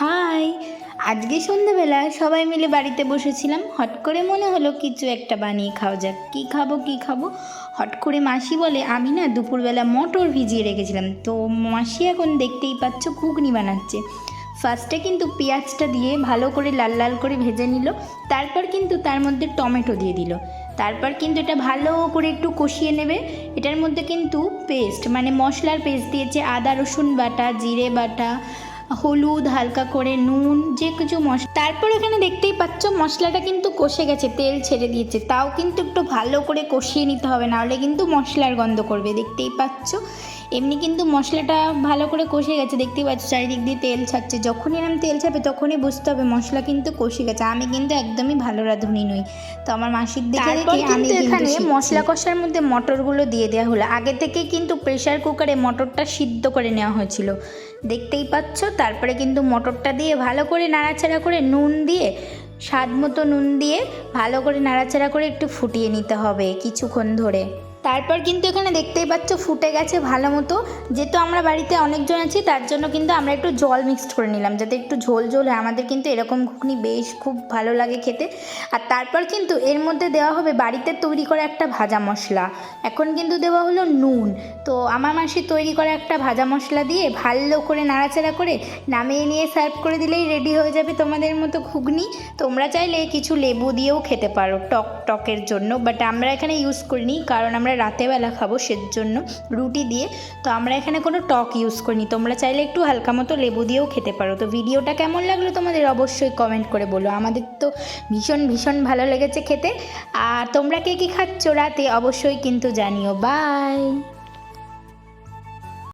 High, আজকে সন্ধ্যাবেলা সবাই মিলে বাড়িতে বসেছিলাম। হট করে মনে হলো কিছু একটা বানিয়ে খাওয়া যাক। কী খাব কী খাব? হট করে মাসি বলে, আমি না দুপুরবেলা মটর ভিজিয়ে রেখেছিলাম। তো মাসি এখন দেখতেই পাচ্ছ ঘুগনি বানাচ্ছে। ফার্স্টে কিন্তু পেঁয়াজটা দিয়ে ভালো করে লাল লাল করে ভেজে নিল। তারপর কিন্তু তার মধ্যে টমেটো দিয়ে দিল। তারপর কিন্তু এটা ভালো করে একটু কষিয়ে নেবে। এটার মধ্যে কিন্তু পেস্ট মানে মশলার পেস্ট দিয়েছে আদা, রসুন বাটা, জিরে বাটা হলুদ হালকা করে নুন যে কিছু মশলা তারপর এখানে দেখতেই পাচ্ছ মশলাটা কিন্তু কষে গেছে তেল ছেড়ে দিয়েছে। তাও কিন্তু একটু ভালো করে কষিয়ে নিতে হবে নাহলে কিন্তু মশলার গন্ধ করবে। দেখতেই পাচ্ছ? এমনি কিন্তু মশলাটা ভালো করে কষে গেছে দেখতেই পাচ্ছ চারিদিক দিয়ে তেল ছাড়ছে। যখনই এরম তেল ছাড়বে তখনই বুঝতে হবে মশলা কিন্তু কষে গেছে। আমি কিন্তু একদমই ভালো রাঁধুনি নই। তো আমার মাসির দেখে আমি এখানে মশলা কষার মধ্যে মটরগুলো দিয়ে দেওয়া হলো। আগে থেকে কিন্তু প্রেশার কুকারে মটরটা সিদ্ধ করে নেওয়া হয়েছিল। দেখতেই পাচ্ছ? তারপরে কিন্তু মটরটা দিয়ে ভালো করে নাড়াচাড়া করে নুন দিয়ে, স্বাদ মতো নুন দিয়ে ভালো করে নাড়াচাড়া করে একটু ফুটিয়ে নিতে হবে কিছুক্ষণ ধরে। তারপর কিন্তু এখানে দেখতেই পাচ্ছ ফুটে গেছে ভালো মতো। যেহেতু আমরা বাড়িতে অনেকজন আছি, তার জন্য কিন্তু আমরা একটু জল মিক্সড করে নিলাম, যাতে একটু ঝোল ঝোল হয়। আমাদের কিন্তু এরকম ঘুগনি বেশ খুব ভালো লাগে খেতে। আর তারপর কিন্তু এর মধ্যে দেওয়া হবে বাড়িতে তৈরি করা একটা ভাজা মশলা। এখন কিন্তু দেওয়া হলো নুন। তো আমার মাসি তৈরি করা একটা ভাজা মশলা দিয়ে ভালো করে নাড়াচাড়া করে নামিয়ে নিয়ে সার্ভ করে দিলেই রেডি হয়ে যাবে তোমাদের মতো ঘুগনি। তোমরা চাইলে কিছু লেবু দিয়েও খেতে পারো, টক টকের জন্য। বাট আমরা এখানে ইউজ করিনি, কারণ আমরা রাতেবেলা খাব সেজন্য রুটি দিয়ে। তো আমরা এখানে কোনো টক ইউজ করিনি। তোমরা চাইলে একটু হালকা মতো লেবু দিয়েও খেতে পারো। তো ভিডিওটা কেমন লাগল তোমাদের অবশ্যই কমেন্ট করে বলো। আমাদের তো ভীষণ ভীষণ ভালো লেগেছে খেতে। আর তোমরা কে কী খাচ্ছ রাতে অবশ্যই কিন্তু জানিও। বাই